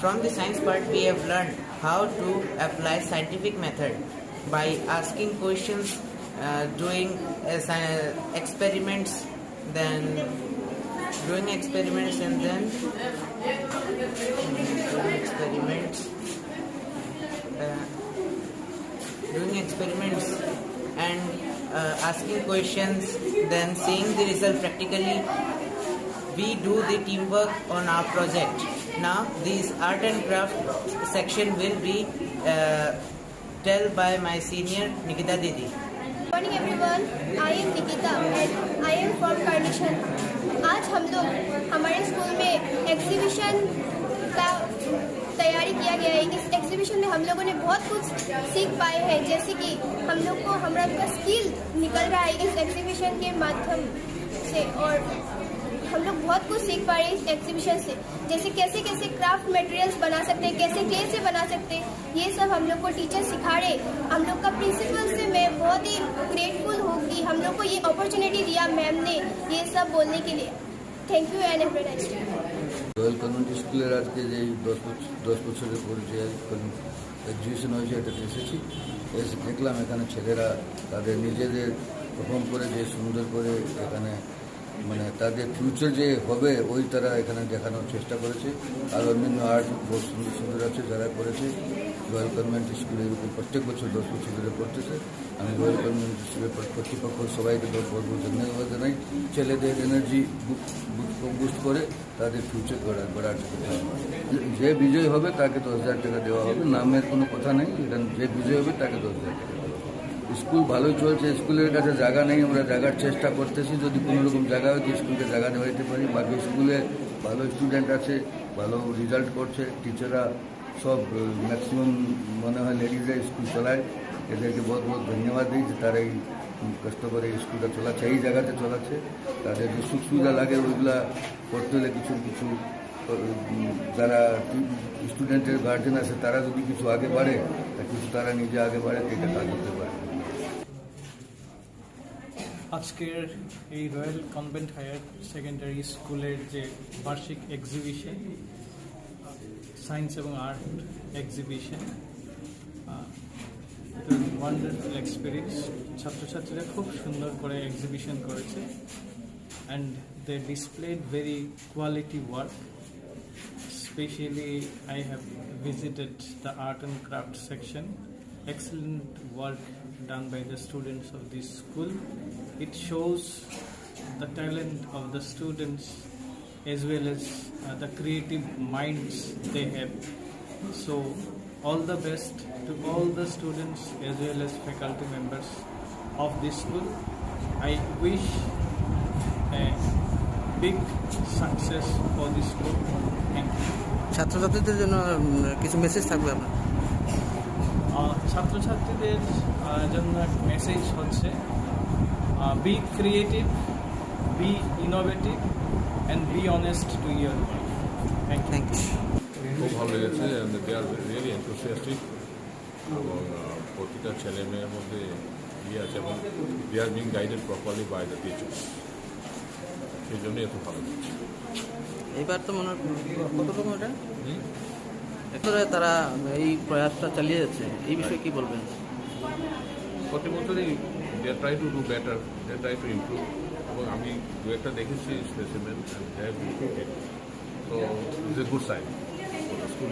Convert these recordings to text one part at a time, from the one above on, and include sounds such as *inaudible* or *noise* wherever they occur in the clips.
From the science part, we have learned how to apply scientific method by asking questions, uh, doing uh, experiments, then doing experiments and then doing experiments, uh, doing experiments and uh, asking questions, then seeing the result practically we do the teamwork on our project. Now, this art and craft section will be uh, tell by my senior Nikita Didi. Good morning everyone I am Nikita and I am from Carnation आज हम लोग हमारे school में exhibition का तैयारी किया गया है। इस एग्जीबिशन में हम लोगों ने बहुत कुछ सीख पाए हैं जैसे कि हम लोग को हमारा का स्किल निकल रहा है इस एग्जीबिशन के माध्यम से और हम लोग बहुत कुछ सीख पा रहे हैं इस एग्जीबिशन से जैसे कैसे कैसे क्राफ्ट मटेरियल्स बना सकते हैं कैसे क्ले से बना सकते हैं ये सब हम लोग को टीचर सिखा रहे हम लोग का प्रिंसिपल से मैं बहुत ही ग्रेटफुल हूँ कि हम लोग को ये अपॉर्चुनिटी दिया मैम ने ये सब बोलने के लिए thank you and have nice day Royal Convent স্কুলের আজকে যে এই দশ বছর দশ বছরের পরিচয় এক্সিবিশন হয়েছে এটাতে এসেছি এসে দেখলাম এখানে ছেলেরা তাদের নিজেদের পারফর্ম করে যে সুন্দর করে এখানে মানে তাদের ফিউচার যে হবে, ওই তারা এখানে দেখানোর চেষ্টা করেছে। আর অন্যান্য আর্ট বহু সুন্দর সুন্দর আছে যারা করেছে। রয়্যাল কনভেন্ট স্কুলে এরকম প্রত্যেক বছর দশ বছর ধরে পড়তেছে। আমি রয়্যাল গভর্নমেন্ট স্কুলের কর্তৃপক্ষ সবাইকে বহুত ধন্যবাদ জানাই। ছেলেদের এনার্জি বুস্ট করে তাদের ফিউচার গড়া, গড়ার যে বিজয় হবে, তাকে দশ হাজার টাকা দেওয়া হবে। নামের কোনো কথা নেই। এখানে যে বিজয় হবে, তাকে দশ হাজার টাকা। স্কুল ভালোই চলছে, স্কুলের কাছে জায়গা নেই, আমরা জায়গার চেষ্টা করতেছি, যদি কোনো রকম জায়গা হয় তো স্কুলকে জায়গা দেওয়া যেতে পারি। বাকি স্কুলে ভালো স্টুডেন্ট আছে, ভালো রেজাল্ট করছে টিচাররা সব ম্যাক্সিমাম মনে হয় লেডিজরা স্কুল চালায়। এদেরকে বহুত বহুত ধন্যবাদ দিই যে তারা এই কষ্ট করে স্কুলটা চলাচ্ছে, এই জায়গাতে চলাচ্ছে। তাদের যে সুখ সুবিধা লাগে, ওইগুলা করতে হলে কিছু কিছু যারা স্টুডেন্টের গার্জেন আছে, তারা যদি কিছু আগে বাড়ে কিছু তারা নিজে আগে বাড়ে এটা কাজ হতে পারে। আজকের এই রয়্যাল কনভেন্ট হায়ার সেকেন্ডারি স্কুলের যে বার্ষিক এক্সিবিশন সায়েন্স এবং আর্ট এক্সিবিশন ওয়ান্ডারফুল এক্সপিরিয়েন্স ছাত্রছাত্রীরা খুব সুন্দর করে এক্সিবিশন করেছে and they displayed very quality work specially I have visited the art and craft section excellent work done by the students of this school. It shows the talent of the students as well as uh, the creative minds they have. So, all the best to all the students as well as faculty members of this school. I wish a big success for this school. Thank you. ছাত্রছাত্রীদের জন্য উম, কিছু message থাকবে আপনার আহ, ছাত্রছাত্রীদের জন্য এক message হচ্ছে be creative be innovative and be honest to year thank thank you খুব ভালো লেগেছে দে আর রিয়েলি এনথুসিয়াস্টিক এবং প্রতিটা ছেলে মেয়ের মধ্যে ইয়ে আছে এবং they are being guided properly by the teachers সেই জন্যই এত ভালো লাগছে। এইবার তো মনে হয় কত রকম এটা এরপরে তারা এই প্রয়াসটা চালিয়ে যাচ্ছে। এই বিষয়ে কি বলবেন? প্রতি বছরই they try to do better they try to improve এবং আমি দু একটা দেখেছি স্পেসিমেন্ট দে তো is a good sign school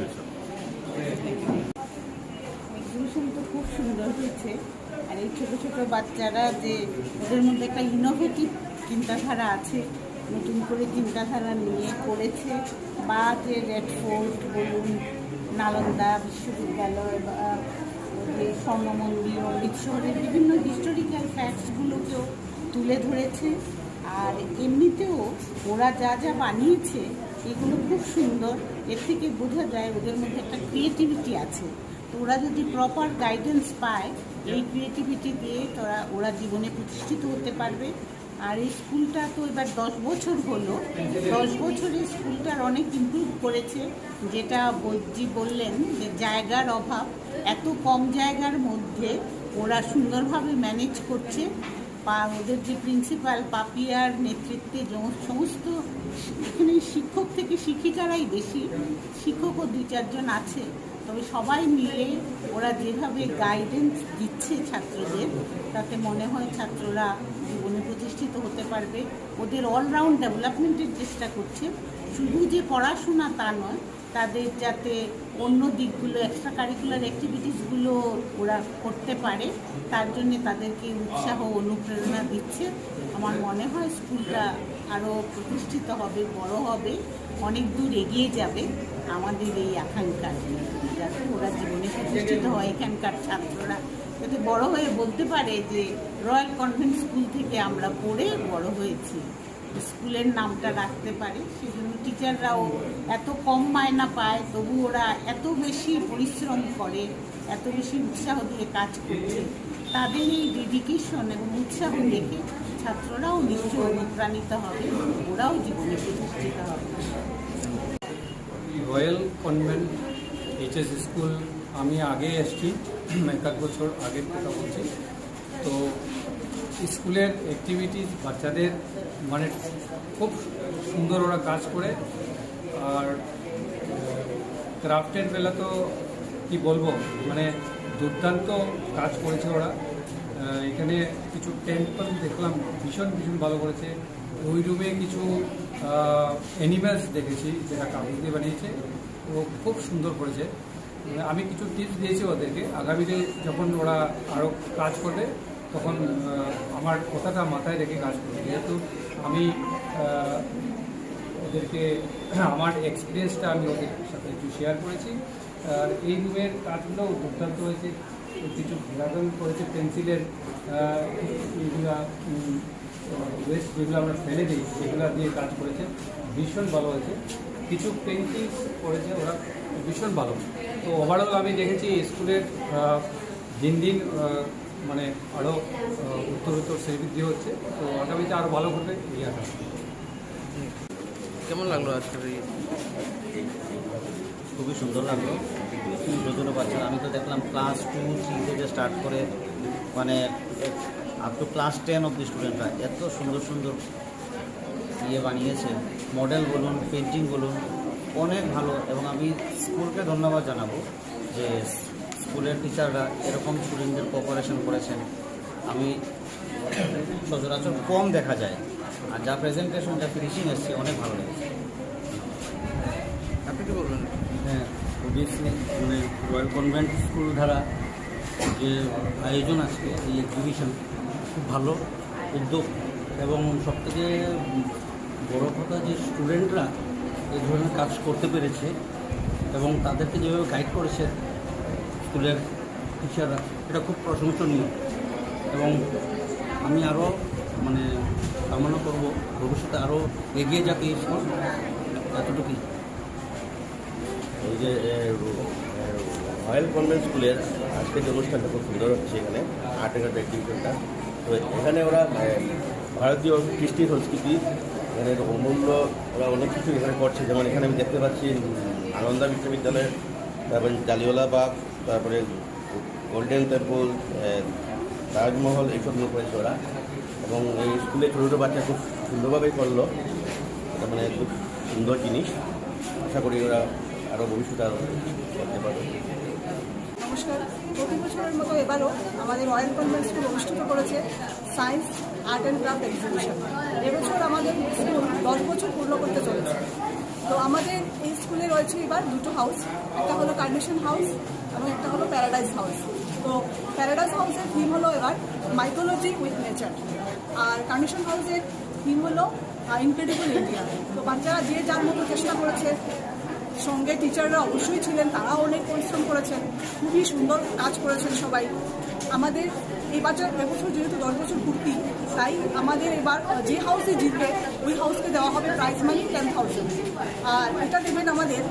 exhibition তো খুব সুন্দর হয়েছে। আর এই ছোটো ছোটো বাচ্চারা যে ওদের মধ্যে একটা ইনোভেটিভ চিন্তাধারা আছে নতুন করে চিন্তাধারা নিয়ে করেছে। বা যে রেড ফোর্ট বলুন নালন্দা বিশ্ববিদ্যালয় বা যে স্বর্ণ মন্দির অমৃত বিভিন্ন হিস্টোরিক্যাল ফ্যাক্টসগুলোকেও তুলে ধরেছে। আর এমনিতেও ওরা যা যা বানিয়েছে, এগুলো খুব সুন্দর। এর থেকে বোঝা যায় ওদের মধ্যে একটা ক্রিয়েটিভিটি আছে। তো ওরা যদি প্রপার গাইডেন্স পায়, এই ক্রিয়েটিভিটি দিয়ে তোরা, ওরা জীবনে প্রতিষ্ঠিত হতে পারবে। আর এই স্কুলটা তো এবার দশ বছর হলো। দশ বছরে স্কুলটার অনেক ইমপ্রুভ করেছে। যেটা বৈদ্যি বললেন যে জায়গার অভাব, এত কম জায়গার মধ্যে ওরা সুন্দরভাবে ম্যানেজ করছে। পা, ওদের যে প্রিন্সিপাল পাপিয়ার নেতৃত্বে সমস্ত এখানে শিক্ষক থেকে শিক্ষিকারাই বেশি। শিক্ষকও দুই চারজন আছে। তবে সবাই মিলে ওরা যেভাবে গাইডেন্স দিচ্ছে ছাত্রদের, তাতে মনে হয় ছাত্ররা জীবনে প্রতিষ্ঠিত হতে পারবে। ওদের অলরাউন্ড ডেভেলপমেন্টের চেষ্টা করছে। শুধু যে পড়াশোনা তা নয়, তাদের যাতে অন্য দিকগুলো এক্সট্রা কারিকুলার অ্যাক্টিভিটিসগুলো ওরা করতে পারে, তার জন্য তাদেরকে উৎসাহ অনুপ্রেরণা দিচ্ছে। আমার মনে হয় স্কুলটা আরও প্রতিষ্ঠিত হবে, বড় হবে, অনেক দূর এগিয়ে যাবে আমাদের এই আকাঙ্ক্ষা। যাতে ওরা জীবনে প্রতিষ্ঠিত হয়, এখানকার ছাত্ররা। যাতে বড় হয়ে বলতে পারে যে রয়্যাল কনভেন্ট স্কুল থেকে আমরা পড়ে বড় হয়েছি। স্কুলের নামটা রাখতে পারে, সেজন্য টিচাররাও এত কম মায়না পায়, তবু ওরা এত বেশি পরিশ্রম করে, এত বেশি উৎসাহ দিয়ে কাজ করছে। তাদের এই ডেডিকেশন এবং উৎসাহ দেখে ছাত্ররাও নিশ্চয় অনুপ্রাণিত হবে, ওরাও জীবনে প্রতিষ্ঠিত হবে। রয়্যাল কনভেন্ট এইচএস স্কুল, আমি আগে এসছি এক বছর আগের কথা বলছি। তো স্কুলের অ্যাক্টিভিটিস বাচ্চাদের মানে খুব সুন্দর ওরা কাজ করে। আর ক্রাফটের বেলা তো কি বলব মানে দুর্দান্ত কাজ করেছে ওরা। এখানে কিছু টেম্পল দেখলাম, ভীষণ ভীষণ ভালো করেছে। ওই রুমে কিছু অ্যানিম্যালস দেখেছি, যেটা কাগজ দিয়ে বানিয়েছে। ও খুব সুন্দর করেছে। মানে আমি কিছু টিপস দিয়েছি ওদেরকে। আগামীতে যখন ওরা আরও কাজ করবে তখন আমার কথাটা মাথায় রেখে কাজ করবে যেহেতু আমি ওদেরকে, *clears throat* আমার এক্সপিরিয়েন্সটা আমি ওদের সাথে একটু শেয়ার করেছি। আর এই রুমের কাজগুলো দুর্দান্ত হয়েছে। কিছু ড্রাগন করেছে পেন্সিলের এইগুলা ওয়েস্ট যেগুলো আমরা ফেলে দিই, সেগুলো দিয়ে কাজ করেছে। ভীষণ ভালো হয়েছে। কিছু পেন্টিং করেছে ওরা, ভীষণ ভালো। তো ওভারঅল আমি দেখেছি স্কুলের দিন দিন মানে আরও উত্তরোত্তর শ্রীবৃদ্ধি হচ্ছে। তো আগামীতে আরও ভালো করবে এই আশা। কেমন লাগল আজকের এই? খুবই সুন্দর লাগল। ছোটো বাচ্চারা আমি তো দেখলাম ক্লাস টু থ্রি থেকে স্টার্ট করে মানে আপ টু ক্লাস টেন অব্দি স্টুডেন্টরা এত সুন্দর সুন্দর ইয়ে বানিয়েছে। মডেল বলুন পেন্টিং বলুন অনেক ভালো। এবং আমি স্কুলকে ধন্যবাদ জানাব যে স্কুলের টিচাররা এরকম স্টুডেন্টদের কোঅপারেশন করেছেন আমি সচরাচর কম দেখা যায়। আর যা প্রেজেন্টেশন যা ফিনিশিং এসছে অনেক ভালো লেগেছে। আপনি কি বলবেন? হ্যাঁ অবভিয়াসলি মানে রয়্যাল কনভেন্ট স্কুল দ্বারা যে আয়োজন আজকে এই এক্সিবিশন খুব ভালো উদ্যোগ। এবং সবথেকে বড় কথা যে স্টুডেন্টরা এই ধরনের কাজ করতে পেরেছে এবং তাদেরকে যেভাবে গাইড করেছে স্কুলের টিচাররা এটা খুব প্রশংসনীয়। এবং আমি আরও মানে কামনা করব ভবিষ্যতে আরও এগিয়ে যাক এই স্কুল। এতটুকুই। এই যে রয়্যাল কনভেন্ট স্কুলের আজকের যে অনুষ্ঠানটা খুব সুন্দর হচ্ছে এখানে আর্ট অ্যান্ড এক্সিবিশনটা তো এখানে ওরা ভারতীয় কৃষ্টি সংস্কৃতি, এখানে অমূল্য, ওরা অনেক কিছু এখানে করছে। যেমন এখানে আমি দেখতে পাচ্ছি আনন্দা বিশ্ববিদ্যালয়ের, তারপর জালিওয়ালা বাগ তারপরে গোল্ডেন টেম্পল তাজমহল, এইসব নিয়ে করেছে ওরা। এবং এই স্কুলে ছোটো ছোটো বাচ্চা খুব সুন্দরভাবেই করল। এটা মানে খুব সুন্দর জিনিস। আশা করি ওরা আরও ভবিষ্যতে আরও করতে পারবে। প্রতি বছরের মতো এবারও আমাদের রয়্যাল কনভেন্ট স্কুল অনুষ্ঠিত করেছে science art and craft exhibition এবছর আমাদের স্কুল দশ বছর পূর্ণ করতে চলেছে। তো আমাদের এই স্কুলে রয়েছে এবার দুটো হাউস একটা হলো কার্নেশন হাউস এবং একটা হলো প্যারাডাইজ হাউস তো প্যারাডাইজ হাউসের থিম হলো এবার মাইথোলজি উইথ নেচার আর কার্নেশন হাউসের থিম হলো ইনক্রেডিবল ইন্ডিয়া তো বাচ্চারা যে যার মতো চেষ্টা করেছে সঙ্গে টিচাররা অবশ্যই ছিলেন তারাও অনেক পরিশ্রম করেছেন খুবই সুন্দর কাজ করেছেন সবাই। আমাদের এই বছর এবছর যেহেতু দশ বছর পূর্তি তাই আমাদের এবার যে হাউসে জিতবে ওই হাউসকে দেওয়া হবে প্রাইজ মানি টেন থাউজেন্ড আর এটা দেবেন আমাদের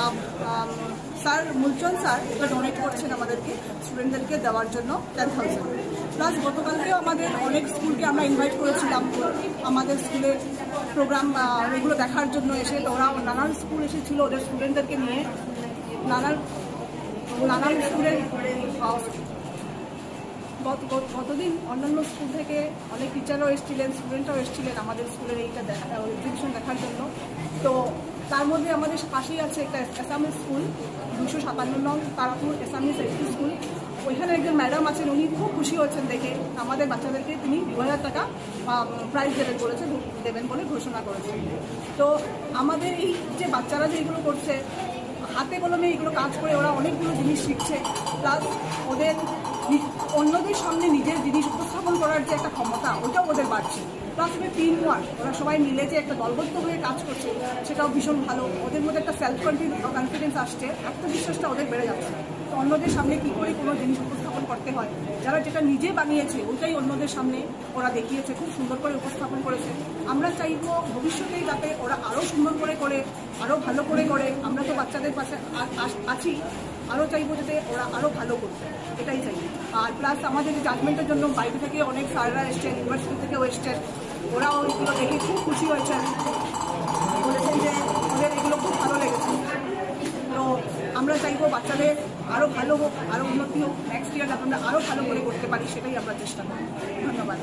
আম, আম, স্যার মুলচন স্যার এটা ডোনেট করছেন আমাদেরকে স্টুডেন্টদেরকে দেওয়ার জন্য টেন থাউজেন্ড প্লাস গতকালকেও আমাদের অনেক স্কুলকে আমরা ইনভাইট করেছিলাম। আমাদের স্কুলের প্রোগ্রাম এগুলো দেখার জন্য এসে ওরা নানান স্কুল এসেছিল ওদের স্টুডেন্টদেরকে নিয়ে। নানান নানান স্কুলের গত, গত- গতদিন অন্যান্য স্কুল থেকে অনেক টিচাররাও এসেছিলেন স্টুডেন্টরাও এসেছিলেন আমাদের স্কুলের এইটা দেখা এক্সিবিশন দেখার জন্য। তো তার মধ্যে আমাদের পাশেই আছে একটা অ্যাসামিস স্কুল, দুশো সাতান্ন নং তারাপুর অ্যাসামিস একটি স্কুল ওইখানে একজন ম্যাডাম আছেন, উনি খুব খুশি হচ্ছেন দেখে। আমাদের বাচ্চাদেরকে তিনি দু হাজার টাকা প্রাইজ দেবেন বলেছেন দেবেন বলে ঘোষণা করেছেন তো আমাদের এই যে বাচ্চারা যে এগুলো করছে, হাতে কলমে এগুলো কাজ করে ওরা অনেকগুলো জিনিস শিখছে প্লাস ওদের অন্যদের সামনে নিজের জিনিস উপস্থাপন করার যে একটা ক্ষমতা, ওটাও ওদের বাড়ছে। প্লাস ওদের টিম ওয়ার্ক ওরা সবাই মিলে যে একটা দলবদ্ধ হয়ে কাজ করছে, সেটাও ভীষণ ভালো। ওদের মধ্যে একটা সেলফ কনফিডেন্স আসছে আত্মবিশ্বাসটা ওদের বেড়ে যাচ্ছে। তো অন্যদের সামনে কী করে কোনো জিনিস উপস্থাপন করতে হয়। যারা যেটা নিজে বানিয়েছে ওইটাই অন্যদের সামনে ওরা দেখিয়েছে, খুব সুন্দর করে উপস্থাপন করেছে। আমরা চাইব ভবিষ্যতেই যাতে ওরা আরও সুন্দর করে করে আরও ভালো করে করে, আমরা তো বাচ্চাদের পাশে আছি আরও চাইব যাতে ওরা আরও ভালো করতে এটাই চাই আর প্লাস আমাদের জাজমেন্টের জন্য বাইরে থেকে অনেক স্যাররা এসছেন ইউনিভার্সিটি থেকেও এসছেন, ওরাও এগুলো দেখে খুব খুশি হয়েছেন বলেছেন যে ওদের এগুলো খুব ভালো লেগেছে তো আমরা চাইব বাচ্চাদের আরও ভালো হোক, আরও উন্নতি হোক। নেক্সট ইয়ার আমরা আরও ভালো করে করতে পারি, সেটাই আমরা চেষ্টা করি ধন্যবাদ।